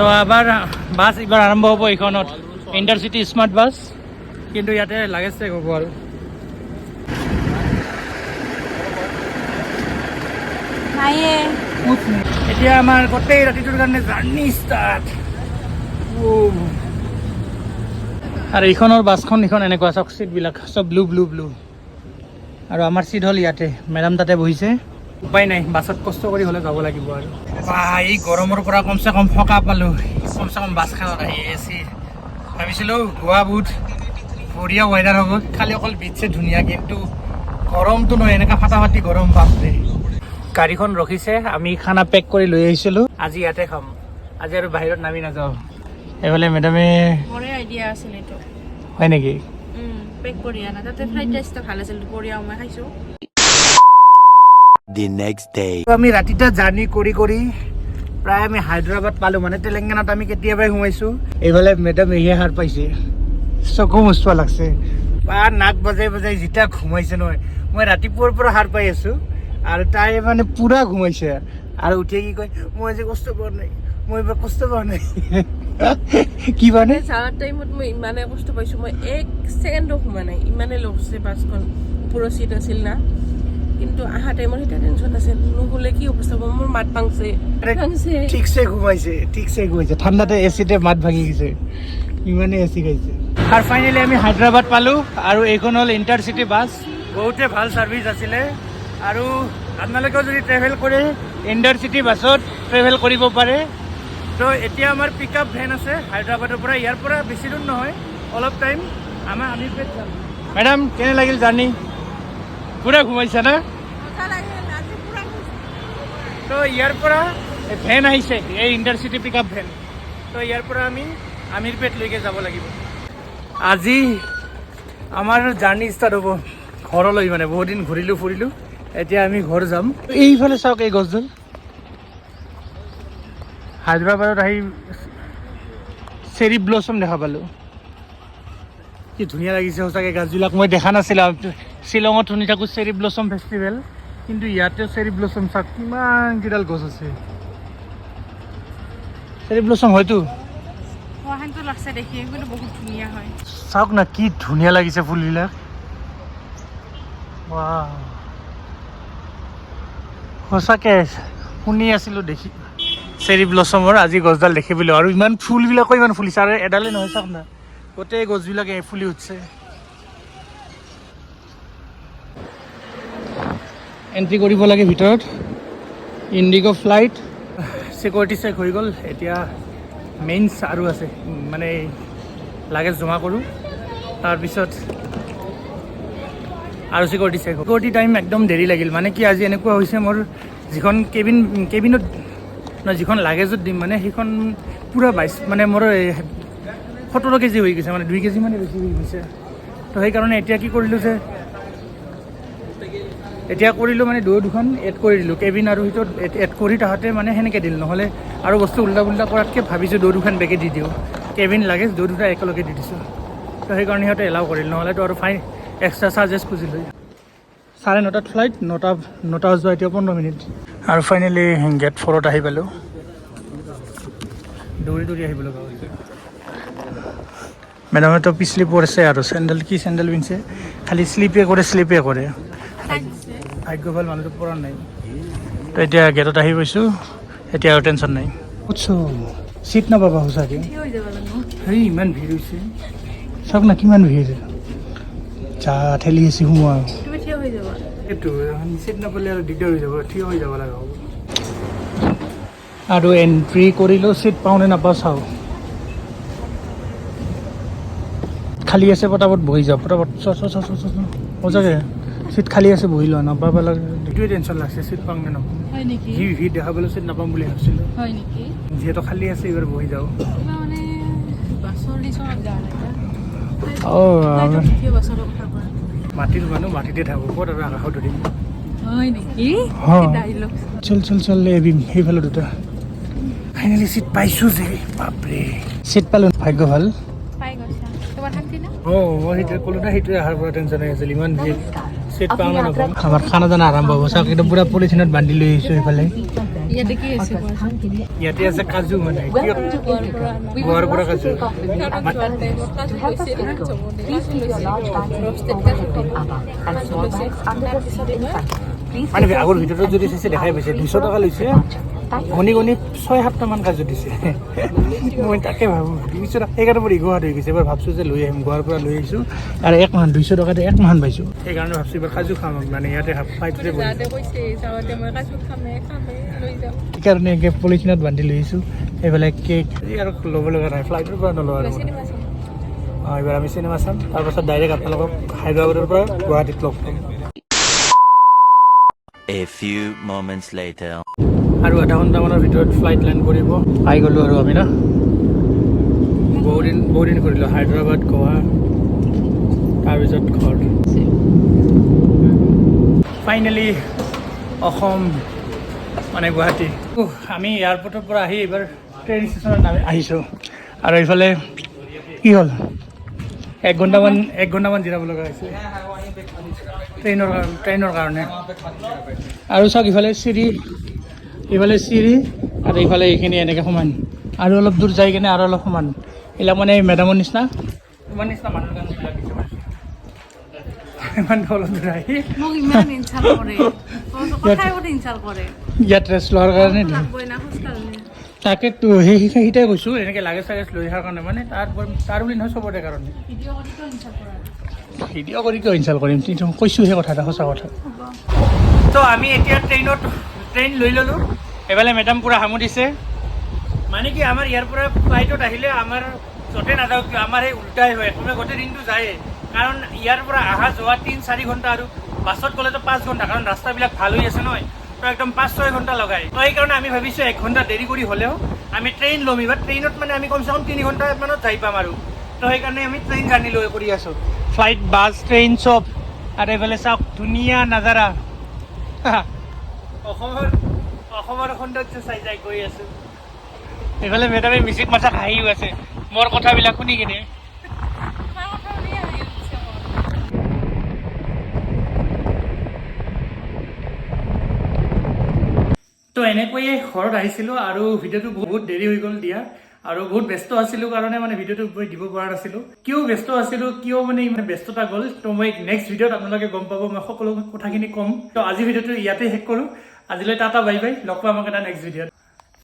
তো আবার বাছ এইবাৰ আৰম্ভ হ'ব এইখনত। ইণ্টাৰচিটি স্মাৰ্ট বাছ কিন্তু ইয়াতে আৰু নায়ে এতিয়া আমাৰ গোটেই ৰাতিটোৰ কাৰণে জাৰ্ণি ষ্টাৰ্ট আৰু এইখনৰ বাছখন এইখন এনেকুৱা চাওক চিটবিলাক চব ব্লু ব্লু ব্লু আৰু আমাৰ চিট হ'ল ইয়াতে। মেডাম তাতে বহিছে। উপায় নাই বাছত কষ্ট কৰি হ'লে যাব লাগিব আৰু। বা এই গৰমৰ পৰা কমচে কম সকাহ পালোঁ। কমচে কম বাছখনত আহি চি ভাবিছিলোঁ গোৱা বহুত বঢ়িয়া ৱেডাৰ হ'ব। খালি অকল বিটছে ধুনীয়া কিন্তু গৰমটো নহয় এনেকুৱা ফাটাফাটি গৰম বাপৰে। গাড়ীখন ৰখিছে আমি খানা পেক কৰি লৈ আহিছিলোঁ। আজি ইয়াতে খাম। আজি আৰু বাহিৰত নামি নাযাওঁ। এইফালে মেডামে মোৰে আইডিয়া আছিল এইটো। হয় নেকি? পেক কৰি আনা। তাতে ফ্ৰাইড ৰাইচটো ভালো আছিল দুপৰীয়াও মই খাইছোঁ। The next day. আমি ৰাতিটা জাৰ্ণি কৰি কৰি প্ৰায় আমি হায়দৰাবাদ পালোঁ মানে। তেলেংগানাত আমি কেতিয়াবাই সোমাইছোঁ। এইফালে মেডাম এহে সাৰ পাইছে। চকু মুচবা লাগছে। বা নাক বজাই বজাই যেতিয়া ঘুমাইছে নহয়। মই ৰাতিপুৱাৰ পৰা সাৰ পাই আছোঁ। আৰু তাই মানে পূৰা ঘুমাইছে। আৰু উঠিয়ে কি কয় মই আজি কষ্ট পোৱা নাই। মই এইবাৰ কষ্ট পোৱা নাই। কি মানে? যাৱাৰ টাইমত মই ইমানে কষ্ট পাইছোঁ। মই এক ছেকেণ্ডো সোমা নাই। ইমানে লগছে বাছখন। ওপৰৰ চিট আছিল না। কিন্তু অহা টাইমত সেইটো টেনশ্যন আছিল নুশুলে কি অৱস্থা হ'ব? মোৰ মাত ভাংছে ভাংছে ঠিকছে ঘুমাইছে ঠিকছে ঘুমাইছে। ঠাণ্ডাতে এচিতে মাত ভাঙি গৈছে। ইমানে এচি খাইছে আৰু ফাইনেলি আমি হায়দৰাবাদ পালোঁ আৰু এইখন হ'ল ইণ্টাৰচিটি বাছ বহুতে ভালো ছাৰ্ভিচ আছিলে। আৰু আপোনালোকেও যদি ট্ৰেভেল কৰে ইণ্টাৰচিটি বাছত ট্ৰেভেল কৰিব পাৰে। তো এতিয়া আমাৰ পিক আপ ভেন আছে হায়দৰাবাদৰ পৰা। ইয়াৰ পৰা বেছি দূৰ নহয় অলপ টাইম আমাৰ আমি মেডাম কেনে লাগিল জাৰ্ণি পূৰা ঘুমাইছা না? তো ইয়াৰ পৰা ভেন আহিছে এই ইণ্টাৰচিটি পিক আপ ভেন। তো ইয়াৰ পৰা আমি আমিৰপেটলৈকে যাব লাগিব। আজি আমাৰ জাৰ্ণি ষ্টাৰ্ট হ'ব ঘৰলৈ মানে বহুত দিন ঘূৰিলোঁ ফুৰিলোঁ। এতিয়া আমি ঘৰ যাম। এইফালে চাওক এই গছডাল। হায়দৰাবাদত আহি চেৰি ব্লচম দেখা পালোঁ। কি ধুনীয়া লাগিছে সঁচাকৈ গাছবিলাক মই দেখা নাছিলোঁ। শ্বিলঙত শুনি থাকোঁ চেৰি ব্লচম ফেষ্টিভেল কিন্তু ইয়াতে চেৰি ব্লচম চাওক কিমান কেইডাল গছ আছে। চেৰি ব্লচম হয়তো? হয়। চাওক না কি ধুনীয়া লাগিছে ফুলবিলাক। সঁচাকে শুনি আছিলোঁ দেখি। চেৰি ব্লচমৰ আজি গছডাল দেখি পালোঁ আৰু ইমান ফুলবিলাকো ইমান ফুলিছে আৰু এডালে নহয় চাওক না। গোটেই গছবিলাকে ফুলি উঠছে। এণ্ট্ৰি কৰিব লাগে ভিতৰত। ইণ্ডিগ' ফ্লাইট চিকিউৰিটি চেক হৈ গ'ল। এতিয়া মেইনছ আৰু আছে। মানে লাগেজ জমা কৰোঁ। তাৰপিছত আৰু চিকিউৰিটি চেক চিকিউৰিটি টাইম একদম দেৰি লাগিল। মানে কি আজি এনেকুৱা হৈছে, মোৰ যিখন কেবিন, কেবিনত নহয়, যিখন লাগেজত দিম মানে সেইখন পূৰা বাইছ মানে মোৰ সোতৰ কেজি হৈ গৈছে মানে দুই কেজি মানে বেছি হৈ গৈছে। তো সেইকাৰণে এতিয়া কি কৰিলোঁ যে এতিয়া কৰিলোঁ মানে দুয়ো দুখন এড কৰি দিলোঁ। কেবিন আৰু সেইটো এড কৰি তাহাঁতে মানে সেনেকৈ দিল। নহ'লে আৰু বস্তু উল্টা পুল্টা কৰাতকৈ ভাবিছোঁ দুয়ো দুখন বেগে দি দিওঁ। কেবিন লাগেজ দুয়ো দুটা একেলগে দি দিছোঁ। তো সেইকাৰণে সিহঁতে এলাউ কৰিল। নহ'লেতো আৰু ফাইন এক্সট্ৰা চাৰ্জেছ খুজিলে চাৰে নটাত ফ্লাইট নটা নটা যোৱা এতিয়া পোন্ধৰ মিনিট। আৰু ফাইনেলি গেট ফ'ৰত আহি পালোঁ। দৌৰি দৌৰি আহিব লগা হৈছে। মেডামেতো পিছলি পৰিছে আৰু। চেণ্ডেল কি চেণ্ডেল পিন্ধছে? খালি শ্লিপে কৰে শ্লিপে কৰে। ভাগ্য ভালো মানুহটো পৰা নাই। তো এতিয়া গেটত আহি পাইছোঁ। এতিয়া আৰু টেনশ্যন নাই। উৎসৱ চিট নাপাবা সঁচাকৈ। থিয় হৈ যাব লাগিব হেই ইমান ভিৰ হৈছে। চাওক না কিমান ভিৰ যা ঠেলি আছে সোমোৱা। এইটো চিট নাপালে আৰু দিগদাৰ হৈ যাব। থিয় হৈ যাব লগা হ'ব আৰু এণ্ট্ৰি কৰিলেও চিট পাওঁ নে নাপাওঁ চাওঁ। খালী আছে পটাপট বহি যাওঁ। পটাপট চ চ চ চ চ চ। চিট খালী আছে বহি লোৱা নাপাব লাগে এইটোৱে টেনশ্যন লাগছে চিট পাওঁ নে নাপাওঁ? হয় নেকি? যি ভিৰ দেখা পালোঁ চিট নাপাম বুলি ভাবিছিলোঁ। হয় নেকি? যিহেতু খালী আছে এইবাৰ বহি যাওঁ। মানে মাটিৰ মানুহ মাটিতে থাকোঁ ক'ত আৰু আকাশত হয়। ডাইলগ চল চল চল এবিম সেইফালে দুটা। ফাইনেলি চিট পাইছোঁ যে বাপৰে। চিট পালোঁ ভাগ্য ভালো। পাই গৈছা তোমাৰ শান্তি না অঁ মই সেইটোৱে ক'লো না সেইটোৱে অহাৰ পৰা টেনশ্যন হৈ আছিল ইমান ভিৰ। চিট পাওঁ নে নাপাওঁ। আমাৰ খানা দানা আৰম্ভ হ'ব চাওক একদম পূৰা পলিথিনত বান্ধি লৈ আহিছোঁ এইফালে। ইয়াতে কি আছে। ইয়াতে আছে কাজু মানে গোৱাৰ পৰা কাজু। মানে আগৰ ভিতৰত যদি চাইছে দেখাই পাইছে দুইশ টকা লৈছে। গণি গণি ছয় সাতটামান কাজু দিছে। মই তাকে ভাবোঁ টকা সেইকাৰণে মোৰ ইগোহাত হৈ গৈছে। এবাৰ ভাবছোঁ যে লৈ আহিম গোৱাৰ পৰা লৈ আহিছোঁ। আৰু এক মাহ দুইশ টকাতে এক মাহ পাইছোঁ। সেইকাৰণে ভাবছোঁ এইবাৰ কাজু খাম মানে ইয়াতে ফ্লাইটতে সেইকাৰণে একে পলিথিনত বান্ধি লৈ আহিছোঁ। এইফালে কেক। আৰু ল'ব লগা নাই ফ্লাইটৰ পৰা নলওঁ আৰু। অঁ এইবাৰ আমি চিনেমা চাম। তাৰপাছত ডাইৰেক্ট আপোনালোকক হায়দৰাবাদৰ পৰা গুৱাহাটীত লগ পাম। A few moments later. আৰু আধা ঘণ্টামানৰ ভিতৰত ফ্লাইট লেণ্ড কৰিব। পাই গ'লোঁ আৰু আমি ন? বহুদিন বহুদিন কৰিলোঁ হায়দৰাবাদ গোৱা তাৰপিছত ঘৰ। ফাইনেলি অসম মানে গুৱাহাটী। আমি এয়াৰপৰ্টৰ পৰা আহি এইবাৰ ট্ৰেইন ষ্টেচনত আহিছোঁ। আৰু এইফালে কি হ'ল? এক ঘণ্টামান এক ঘণ্টামান জিৰাব লগা হৈছে। ট্ৰেইনৰ ট্ৰেইনৰ কাৰণে। আৰু চাওক ইফালে চিৰি ইফালে চিৰি আৰু ইফালে এইখিনি এনেকৈ সমান। আৰু অলপ দূৰ যাই কিনে আৰু অলপ সমান। এইবিলাক মানে মেডামৰ নিচিনা। ইমান নিচিনা মানুহৰ কাৰণে এইবিলাক দিছে মানে। ইমান অলপ দূৰ আহি। ইয়াত ৰেষ্ট লোৱাৰ কাৰণে তাকেতো সেই সেইটাই কৈছোঁ এনেকৈ লাগেজ চাগেজ লৈ অহাৰ কাৰণে মানে তাৰ তাৰ বুলি নহয় চবৰে কাৰণে। ভিডিঅ' কৰা ভিডিঅ' কৰি কিয় ইনচাল কৰিম? কিন্তু কৈছোঁ সেই কথা এটা সঁচা কথা। তো আমি এতিয়া ট্ৰেইনত ট্ৰেইন লৈ ল'লোঁ। এইফালে মেডাম পূৰা সামৰিছে মানে কি আমাৰ ইয়াৰ পৰা ফ্লাইটত আহিলে আমাৰ য'তে নাযাওঁ কিয় আমাৰ সেই উল্টাই হয়। এসময় গোটেই দিনটো যায়েই। কাৰণ ইয়াৰ পৰা অহা যোৱা তিনি চাৰি ঘণ্টা আৰু বাছত গ'লেতো পাঁচ ঘণ্টা। কাৰণ ৰাস্তাবিলাক ভালো হৈ আছে নহয়। তো একদম পাঁচ ছয় ঘণ্টা লগাই। তো সেইকাৰণে আমি ভাবিছোঁ এক ঘণ্টা দেৰি কৰি হ'লেও আমি ট্ৰেইন ল'ম। এইবাৰ ট্ৰেইনত মানে আমি কমচে কম তিনি ঘণ্টামানত যাই পাম আৰু। তো সেইকাৰণে আমি ট্ৰেইন জাৰ্ণি লৈ কৰি আছোঁ। ফ্লাইট বাছ ট্ৰেইন চব। আৰু এইফালে চাওক ধুনীয়া নাজাৰা। অসমৰ অসমৰ সৌন্দৰ্য চাই যাই গৈ আছোঁ। এইফালে মেডামে মিউজিক মাথা হাঁহিও আছে। মোৰ কথাবিলাক শুনি কিনে। তো এনেকৈয়ে ঘৰত আহিছিলোঁ আৰু ভিডিঅ'টো বহুত দেৰি হৈ গ'ল দিয়া। আৰু বহুত ব্যস্ত আছিলোঁ কাৰণে মানে ভিডিঅ'টো মই দিব পৰা নাছিলোঁ। কিয় ব্যস্ত আছিলোঁ, কিয় মানে ইমান ব্যস্ততা গ'ল, তো মই নেক্সট ভিডিঅ'ত আপোনালোকে গম পাব, মই সকলো কথাখিনি ক'ম। তো আজি ভিডিঅ'টো ইয়াতে শেষ কৰোঁ। আজিলৈ টাটা বাই বাই লগ পাম আমাক এটা নেক্সট ভিডিঅ'ত।